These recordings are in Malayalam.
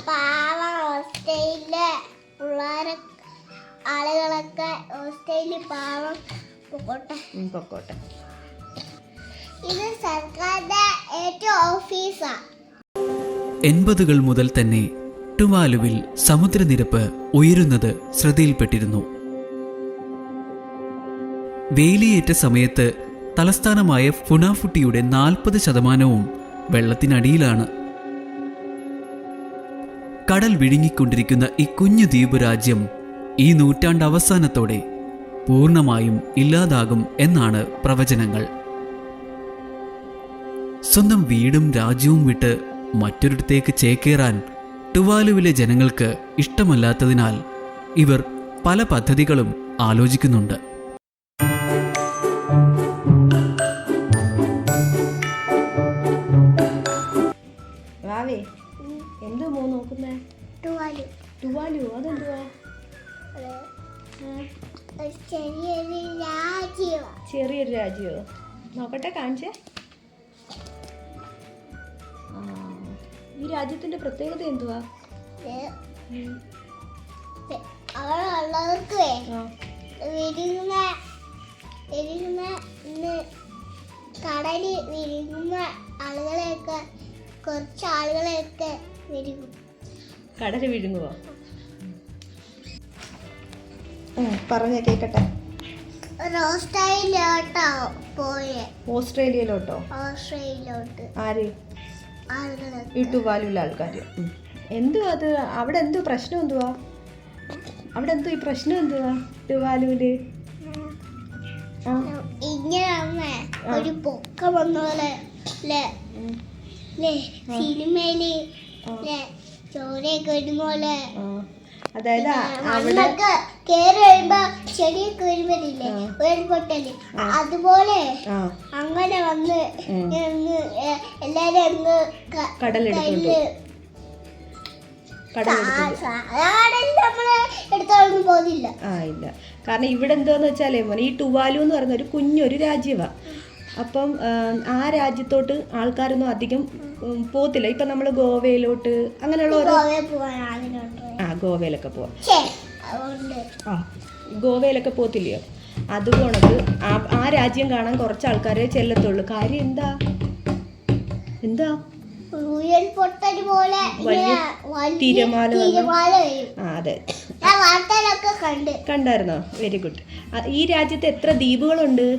പാവ ഓസ്ട്രേലിയ പിള്ളേരെ ആളുകളൊക്കെ ഓസ്ട്രേലിയ പാവം പൊക്കോട്ടെ. പൊക്കോട്ടെ. ഇത് സർക്കാരിന്റെ ഏറ്റവും ഓഫീസാ. എൺപതുകൾ മുതൽ തന്നെ ടുവാലുവിൽ സമുദ്രനിരപ്പ് ഉയരുന്നത് ശ്രദ്ധയിൽപ്പെട്ടിരുന്നു. വേലിയേറ്റ സമയത്ത് തലസ്ഥാനമായ ഫുനാഫുട്ടിയുടെ നാൽപ്പത് ശതമാനവും വെള്ളത്തിനടിയിലാണ്. കടൽ വിഴുങ്ങിക്കൊണ്ടിരിക്കുന്ന ഈ കുഞ്ഞു ദ്വീപ് രാജ്യം ഈ നൂറ്റാണ്ട് അവസാനത്തോടെ പൂർണമായും ഇല്ലാതാകും എന്നാണ് പ്രവചനങ്ങൾ. സ്വന്തം വീടും രാജ്യവും വിട്ട് മറ്റൊരിടത്തേക്ക് ചേക്കേറാൻ ടുവാലുവിലെ ജനങ്ങൾക്ക് ഇഷ്ടമല്ലാത്തതിനാൽ ഇവർ പല പദ്ധതികളും ആലോചിക്കുന്നുണ്ട്. ചെറിയൊരു രാജ്യമാ ചെറിയൊരു രാജ്യമോ നോക്കട്ടെ കാണിച്ചേ. ഈ രാജ്യത്തിന്റെ പ്രത്യേകത എന്തുവാ? അവിടെ ഉള്ളവർക്ക് വിരുങ്ങുന്ന ഇന്ന് കടലിൽ വിരുങ്ങുന്ന ആളുകളെയൊക്കെ കുറച്ച് ആളുകളെയൊക്കെ വിരുങ്ങും കടൽ വിഴുങ്ങുവോ പറഞ്ഞ കേക്കട്ടെ. ഓസ്ട്രേലിയയിലോട്ടോ പോയെ. ഓസ്ട്രേലിയയിലോട്ടോ? ഓസ്ട്രേലിയയിലോട്ട്. ആര്? ആൾക്കാർ എന്തുവാ അത്? അവിടെ എന്തോ പ്രശ്നം എന്തുവാ? അവിടെ എന്തോ ഈ പ്രശ്നം എന്തുവാ? ടുവാലുവിൽ ഇങ്ങനെ ഒരു പൊക്ക വന്ന പോലെ സിനിമയിൽ. ചോരയൊക്കെ പോലെ. അതായത് അവിടെ വരുമ്പോ ഉയർപൊട്ടൽ അതുപോലെ അങ്ങനെ വന്ന് എല്ലാരും അങ്ങ് കടലെടുത്തോണ്ട് പോകുന്നില്ല. ആ ഇല്ല. കാരണം ഇവിടെ എന്താന്ന് വെച്ചാലേ മോനെ ഈ ടുവാലു എന്ന് പറയുന്ന ഒരു കുഞ്ഞൊരു രാജ്യമാണ് അപ്പം ആ, രാജ്യത്തോട്ട് ആൾക്കാരൊന്നും അധികം പോകത്തില്ല. ഇപ്പം നമ്മൾ ഗോവയിലോട്ട് അങ്ങനെയുള്ള ഓരോ ഗോവയിലൊക്കെ പോവാം. ആ ഗോവയിലൊക്കെ പോത്തില്ലയോ? അതുകൊണക്ക് ആ ആ രാജ്യം കാണാൻ കുറച്ച് ആൾക്കാരെ ചെല്ലത്തുള്ളൂ. കാര്യം എന്താ? എന്താ? തിരമാല ആ അതെ. കണ്ടായിരുന്നോ? വെരി ഗുഡ് ഈ രാജ്യത്ത് എത്ര ദ്വീപുകളുണ്ട്?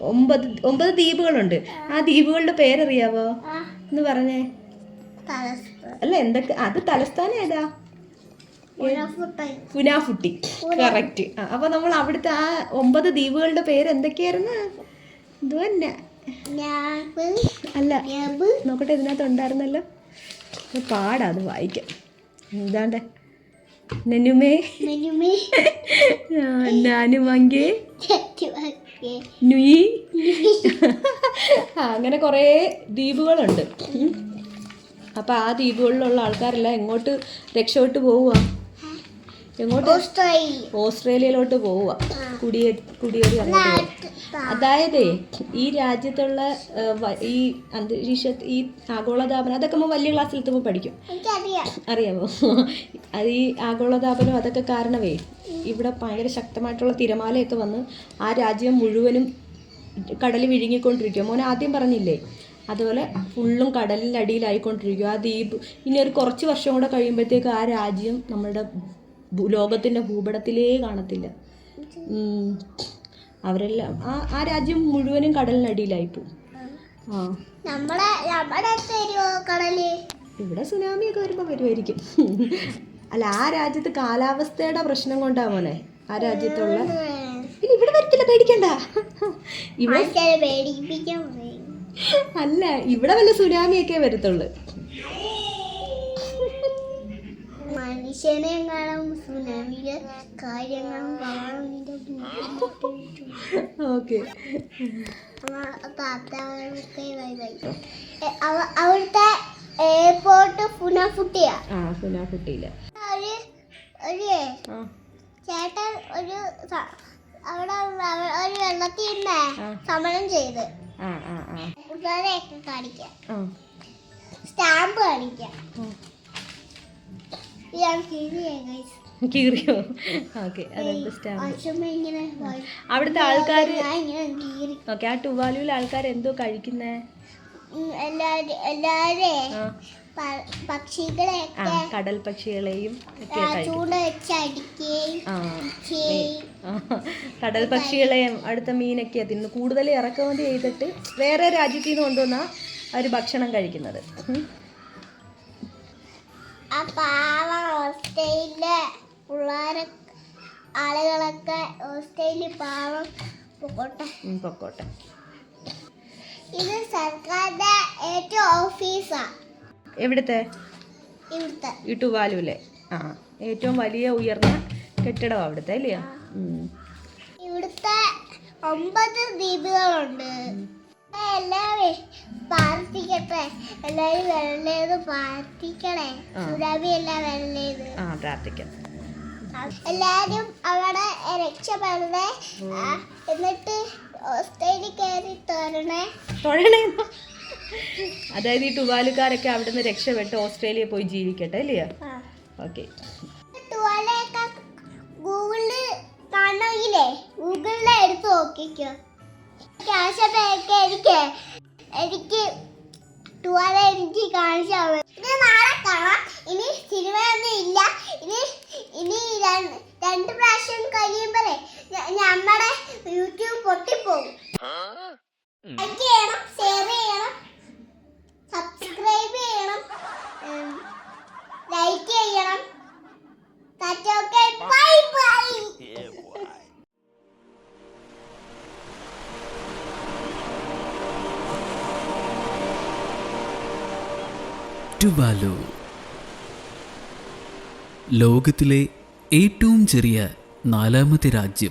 ഒമ്പത് ഒമ്പത് ദ്വീപുകളുണ്ട്. ആ ദ്വീപുകളുടെ പേരറിയാവോ? എന്ന് പറഞ്ഞേ. അല്ല എന്തൊക്കെ? അത് തലസ്ഥാനം ഏതാ? പുനാഫുട്ടി. ഫുനാഫുട്ടി കറക്റ്റ് അപ്പൊ നമ്മൾ അവിടുത്തെ ആ ഒമ്പത് ദ്വീപുകളുടെ പേര് എന്തൊക്കെയായിരുന്നു? ഇതുതന്നെ അല്ല നോക്കട്ടെ ഇതിനകത്ത് ഉണ്ടായിരുന്നല്ലോ പാടാ അത് വായിക്കാം. എന്താണ്ട് നെനുമേ. നാനുമങ്കേ. നുയി. അങ്ങനെ കുറേ ദ്വീപുകളുണ്ട്. ഉം. അപ്പൊ ആ ദ്വീപുകളിലുള്ള ആൾക്കാരെല്ലാം എങ്ങോട്ട് രക്ഷപ്പെട്ട് പോവുക എങ്ങോട്ട്? ഓസ്ട്രേലിയ. ഓസ്ട്രേലിയയിലോട്ട് പോവുക കുടിയേ കുടിയേറി അങ്ങോട്ട് അതായത് ഈ രാജ്യത്തുള്ള ഈ അന്തരീക്ഷ ഈ ആഗോളതാപനം അതൊക്കെ നമ്മൾ വലിയ ക്ലാസ്സിൽ എത്തുമ്പോൾ പഠിക്കും. അറിയാമോ അത് ഈ ആഗോളതാപനം അതൊക്കെ കാരണമേ ഇവിടെ ഭയങ്കര ശക്തമായിട്ടുള്ള തിരമാലയൊക്കെ വന്ന് ആ രാജ്യം മുഴുവനും കടൽ വിഴുങ്ങിക്കൊണ്ടിരിക്കുക മോനെ ആദ്യം പറഞ്ഞില്ലേ അതുപോലെ ഫുള്ളും കടലിന്റെ അടിയിലായിക്കൊണ്ടിരിക്കുക ആ ദ്വീപ് ഇനി ഒരു കുറച്ച് വർഷം കൂടെ കഴിയുമ്പോഴത്തേക്ക് ആ രാജ്യം നമ്മുടെ ലോകത്തിന്റെ ഭൂപടത്തിലേ കാണത്തില്ല. അവരെല്ലാം ആ ആ രാജ്യം മുഴുവനും കടലിനടിയിലായിപ്പോവും ആ. ഇവിടെ സുനാമിയൊക്കെ വരുമ്പോൾ വരുമായിരിക്കും അല്ല ആ രാജ്യത്ത് കാലാവസ്ഥയുടെ പ്രശ്നം കൊണ്ടാ മോനെ. ആ രാജ്യത്തുള്ള പിന്നെ ഇവിടെ വരത്തില്ല പേടിക്കണ്ട. ഇവിടെ പേടിപ്പിക്കാൻ അല്ല ഇവിടെ വല്ല സുനാമിയൊക്കെ വരത്തുള്ളു. കാര്യങ്ങളും ഓക്കെ. അവിടുത്തെ എയർപോർട്ട് ഫുനാഫുട്ടിയാ ആ ഒരു ഒരു ചേട്ടൻ ഒരു അവിടെ ഒരു വെള്ളത്തിൽ സമരം ചെയ്ത്. ആ ആ. കാണിക്കാം. സ്റ്റാമ്പ് കാണിക്കാം. കീറിയോ ഓക്കെ അതെന്ത് സ്റ്റാമ്പ്? അവിടുത്തെ ആൾക്കാർ ഓക്കെ ആ ടുവാലുവിൽ ആൾക്കാർ എന്തോ കഴിക്കുന്നേ എല്ലാരും എല്ലാരെ പക്ഷികളെയൊക്കെ കടൽ പക്ഷികളെയും ചൂട് കടൽ പക്ഷികളെയും അടുത്ത മീനൊക്കെയാ തിന്നു കൂടുതൽ ഇറക്കുമതി ചെയ്തിട്ട് വേറെ രാജ്യത്തിൽ നിന്ന് കൊണ്ടുവന്ന ഒരു ഭക്ഷണം കഴിക്കുന്നത്. ഓസ്ട്രേലിയ പിള്ളേരെ ആളുകളൊക്കെ ഓസ്ട്രേലിയ പാവം പൊക്കോട്ടെ. പൊക്കോട്ടെ. ഇത് സർക്കാരിന്റെ ഏറ്റവും ഓഫീസാ. എവിടുത്തെ? ഈ ആ ഏറ്റവും വലിയ ഉയർന്ന കെട്ടിടം അവിടുത്തെ അല്ലേ. ഇവിടുത്തെ ഒമ്പത് ദ്വീപുകളുണ്ട്. എല്ലാവരും പ്രാർത്ഥിക്കട്ടെ. എല്ലാവരും വരലേത് പ്രാർത്ഥിക്കണേ. എല്ലാം വരലേത് ആ പ്രാർത്ഥിക്കാം. എല്ലാരും അവിടെ രക്ഷപ്പെടണേ. എന്നിട്ട് ഓസ്ട്രേലിയ കയറി തരണേ തൊഴണേന്നോ? അതായത് ഈ ടുവാലുകാരൊക്കെ അവിടുന്ന് രക്ഷപ്പെട്ട് ഓസ്ട്രേലിയ പോയി ജീവിക്കട്ടെ അല്ലയോ ഓക്കെ. ഞമ്മടെ ഗൂഗിളിൽ എടുത്ത് നോക്കിക്കോ. എനിക്ക് നാളെ കാണാം. ഇനി സിനിമയൊന്നും ഇല്ല. ഇനി ഇനി രണ്ട് രണ്ട് പ്രാവശ്യം കഴിയുമ്പോഴേ നമ്മുടെ യൂട്യൂബ് പൊട്ടിപ്പോകും. ലൈക്ക് ചെയ്യണം. ഷെയർ ടുവാലു ലോകത്തിലെ ഏറ്റവും ചെറിയ നാലാമത്തെ രാജ്യം.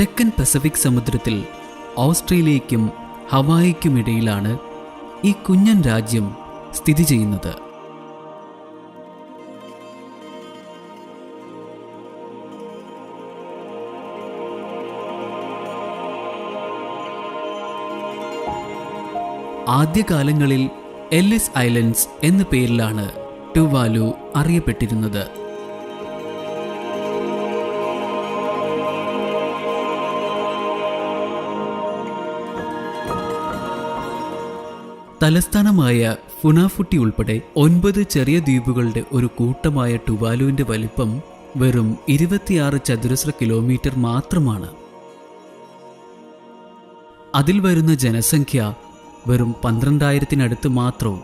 തെക്കൻ പസഫിക് സമുദ്രത്തിൽ ഓസ്ട്രേലിയയ്ക്കും ഹവായിക്കുമിടയിലാണ് ഈ കുഞ്ഞൻ രാജ്യം സ്ഥിതി ചെയ്യുന്നത്. ആദ്യകാലങ്ങളിൽ എല്ലിസ് ഐലൻഡ്സ് എന്ന പേരിലാണ് ടുവാലു അറിയപ്പെട്ടിരുന്നത്. തലസ്ഥാനമായ ഫുനാഫുട്ടി ഉൾപ്പെടെ ഒൻപത് ചെറിയ ദ്വീപുകളുടെ ഒരു കൂട്ടമായ ടുവാലുവിന്റെ വലിപ്പം വെറും ഇരുപത്തിയാറ് ചതുരശ്ര കിലോമീറ്റർ മാത്രമാണ്. അതിൽ വരുന്ന ജനസംഖ്യ വെറും പന്ത്രണ്ടായിരത്തിനടുത്ത് മാത്രവും.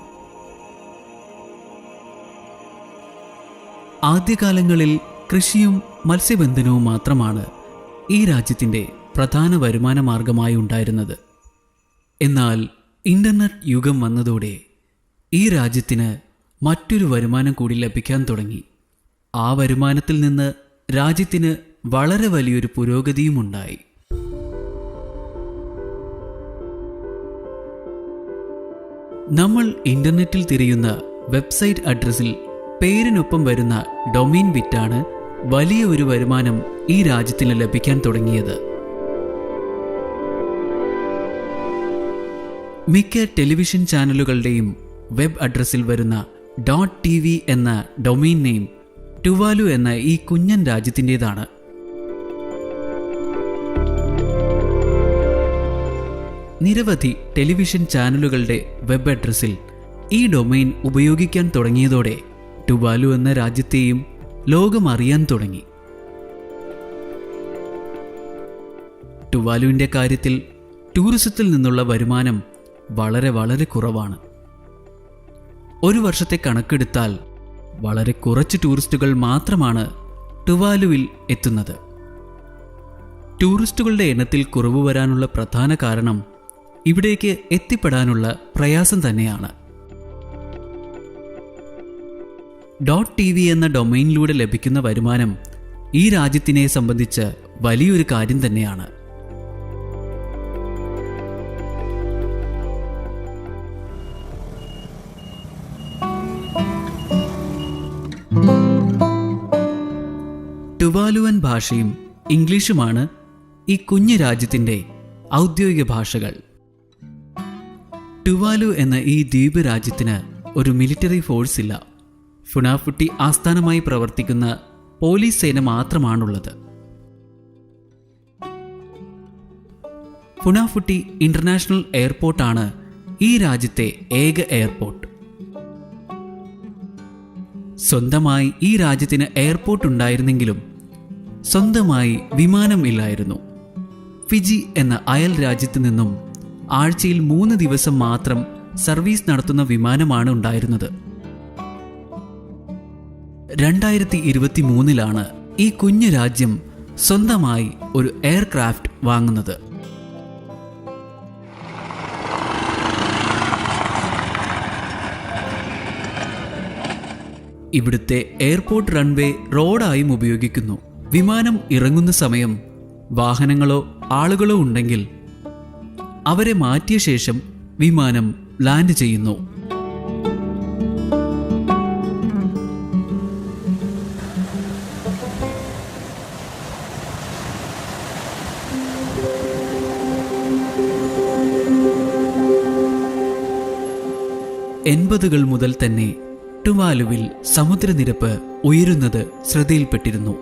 ആദ്യകാലങ്ങളിൽ കൃഷിയും മത്സ്യബന്ധനവും മാത്രമാണ് ഈ രാജ്യത്തിന്റെ പ്രധാന വരുമാന മാർഗമായി ഉണ്ടായിരുന്നത്. എന്നാൽ ഇന്റർനെറ്റ് യുഗം വന്നതോടെ ഈ രാജ്യത്തിന് മറ്റൊരു വരുമാനം കൂടി ലഭിക്കാൻ തുടങ്ങി. ആ വരുമാനത്തിൽ നിന്ന് രാജ്യത്തിന് വളരെ വലിയൊരു പുരോഗതിയുമുണ്ടായി നമ്മൾ ഇന്റർനെറ്റിൽ തിരയുന്ന വെബ്സൈറ്റ് അഡ്രസ്സിൽ പേരിനൊപ്പം വരുന്ന ഡൊമൈൻ വിറ്റാണ് വലിയ ഒരു വരുമാനം ഈ രാജ്യത്തിന് ലഭിക്കാൻ തുടങ്ങിയത്. മിക്ക ടെലിവിഷൻ ചാനലുകളുടെയും വെബ് അഡ്രസ്സിൽ വരുന്ന ഡോട്ട് ടി വി എന്ന ഡൊമൈൻ നെയിം ടുവാലു എന്ന ഈ കുഞ്ഞൻ രാജ്യത്തിന്റെതാണ്. നിരവധി ടെലിവിഷൻ ചാനലുകളുടെ വെബ് അഡ്രസ്സിൽ ഈ ഡൊമൈൻ ഉപയോഗിക്കാൻ തുടങ്ങിയതോടെ ടുവാലു എന്ന രാജ്യത്തെയും ലോകം അറിയാൻ തുടങ്ങി. ടുവാലുവിന്റെ കാര്യത്തിൽ ടൂറിസത്തിൽ നിന്നുള്ള വരുമാനം വളരെ വളരെ കുറവാണ്. ഒരു വർഷത്തെ കണക്കെടുത്താൽ വളരെ കുറച്ച് ടൂറിസ്റ്റുകൾ മാത്രമാണ് ടുവാലുവിൽ എത്തുന്നത്. ടൂറിസ്റ്റുകളുടെ എണ്ണത്തിൽ കുറവ് വരാനുള്ള പ്രധാന കാരണം ഇവിടേക്ക് എത്തിപ്പെടാനുള്ള പ്രയാസം തന്നെയാണ്. ഡോട്ട് ടി വി എന്ന ഡൊമൈനിലൂടെ ലഭിക്കുന്ന വരുമാനം ഈ രാജ്യത്തിനെ സംബന്ധിച്ച് വലിയൊരു കാര്യം തന്നെയാണ്. ടുവാലുവൻ ഭാഷയും ഇംഗ്ലീഷുമാണ് ഈ കുഞ്ഞു രാജ്യത്തിന്റെ ഔദ്യോഗിക ഭാഷകൾ. ടുവാലു എന്ന ഈ ദ്വീപ് രാജ്യത്തിന് ഒരു മിലിറ്ററി ഫോഴ്സ് ഇല്ല. ഫുനാഫുട്ടി ആസ്ഥാനമായി പ്രവർത്തിക്കുന്ന പോലീസ് സേന മാത്രമാണുള്ളത്. ഫുനാഫുട്ടി ഇന്റർനാഷണൽ എയർപോർട്ടാണ് ഈ രാജ്യത്തെ ഏക എയർപോർട്ട്. സ്വന്തമായി ഈ രാജ്യത്തിന് എയർപോർട്ട് ഉണ്ടായിരുന്നെങ്കിലും സ്വന്തമായി വിമാനം ഇല്ലായിരുന്നു. ഫിജി എന്ന അയൽ രാജ്യത്തു നിന്നും ആഴ്ചയിൽ മൂന്ന് ദിവസം മാത്രം സർവീസ് നടത്തുന്ന വിമാനമാണ് ഉണ്ടായിരുന്നത്. രണ്ടായിരത്തി ഇരുപത്തി മൂന്നിലാണ് ഈ കുഞ്ഞു രാജ്യം സ്വന്തമായി ഒരു എയർക്രാഫ്റ്റ് വാങ്ങുന്നത്. ഇവിടുത്തെ എയർപോർട്ട് റൺവേ റോഡായും ഉപയോഗിക്കുന്നു. വിമാനം ഇറങ്ങുന്ന സമയം വാഹനങ്ങളോ ആളുകളോ ഉണ്ടെങ്കിൽ അവരെ മാറ്റിയ ശേഷം വിമാനം ലാൻഡ് ചെയ്യുന്നു. എൺപതുകൾ മുതൽ തന്നെ ടുവാലുവിൽ സമുദ്രനിരപ്പ് ഉയരുന്നത് ശ്രദ്ധയിൽപ്പെട്ടിരുന്നു.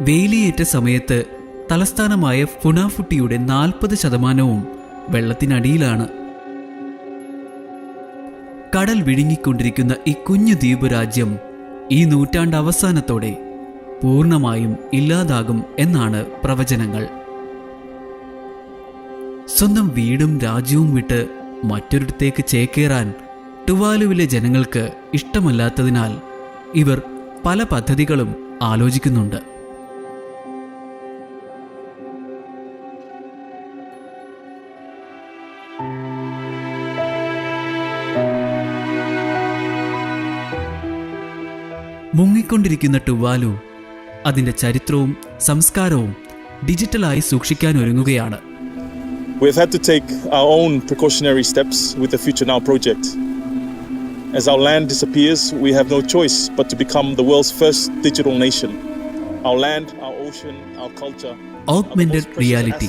വേലിയേറ്റ സമയത്ത് തലസ്ഥാനമായ ഫുനാഫുട്ടിയുടെ നാൽപ്പത് ശതമാനവും വെള്ളത്തിനടിയിലാണ്. കടൽ വിഴുങ്ങിക്കൊണ്ടിരിക്കുന്ന ഈ കുഞ്ഞു ദ്വീപ് രാജ്യം ഈ നൂറ്റാണ്ട് അവസാനത്തോടെ പൂർണമായും ഇല്ലാതാകും എന്നാണ് പ്രവചനങ്ങൾ. സ്വന്തം വീടും രാജ്യവും വിട്ട് മറ്റൊരിടത്തേക്ക് ചേക്കേറാൻ ടുവാലുവിലെ ജനങ്ങൾക്ക് ഇഷ്ടമല്ലാത്തതിനാൽ ഇവർ പല പദ്ധതികളും ആലോചിക്കുന്നുണ്ട്. മുങ്ങിക്കൊണ്ടിരിക്കുന്ന ടുവാലു അതിന്റെ ചരിത്രവും സംസ്കാരവും ഡിജിറ്റലായി സൂക്ഷിക്കാൻ ഒരുങ്ങുകയാണ് We've had to take our own precautionary steps with the Future Now project. As our land disappears, we have no choice but to become the world's first digital nation. Our land, our ocean, our culture. Augmented reality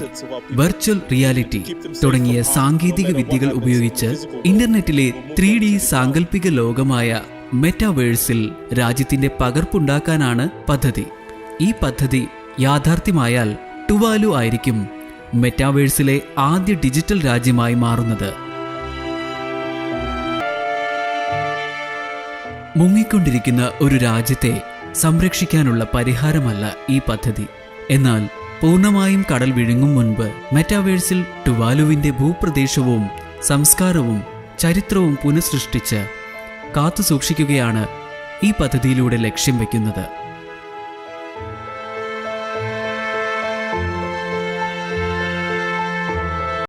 virtual reality തുടങ്ങിയ സാങ്കേതിക വിദ്യകൾ ഉപയോഗിച്ച് ഇന്റർനെറ്റിലെ ത്രീ ഡി സാങ്കല്പിക ലോകമായ മെറ്റാവേഴ്സിൽ രാജ്യത്തിന്റെ പകർപ്പുണ്ടാക്കാനാണ് പദ്ധതി. ഈ പദ്ധതി യാഥാർത്ഥ്യമായാൽ ടുവാലു ആയിരിക്കും മെറ്റാവേഴ്സിലെ ആദ്യ ഡിജിറ്റൽ രാജ്യമായി മാറുന്നത്. മുങ്ങിക്കൊണ്ടിരിക്കുന്ന ഒരു രാജ്യത്തെ സംരക്ഷിക്കാനുള്ള പരിഹാരമല്ല ഈ പദ്ധതി. എന്നാൽ പൂർണമായും കടൽ വിഴുങ്ങും മുൻപ് മെറ്റാവേഴ്സിൽ ടുവാലുവിന്റെ ഭൂപ്രദേശവും സംസ്കാരവും ചരിത്രവും പുനഃസൃഷ്ടിച്ച് കാത്തുസൂക്ഷിക്കുകയാണ് ഈ പദ്ധതിയിലൂടെ ലക്ഷ്യം വയ്ക്കുന്നത്.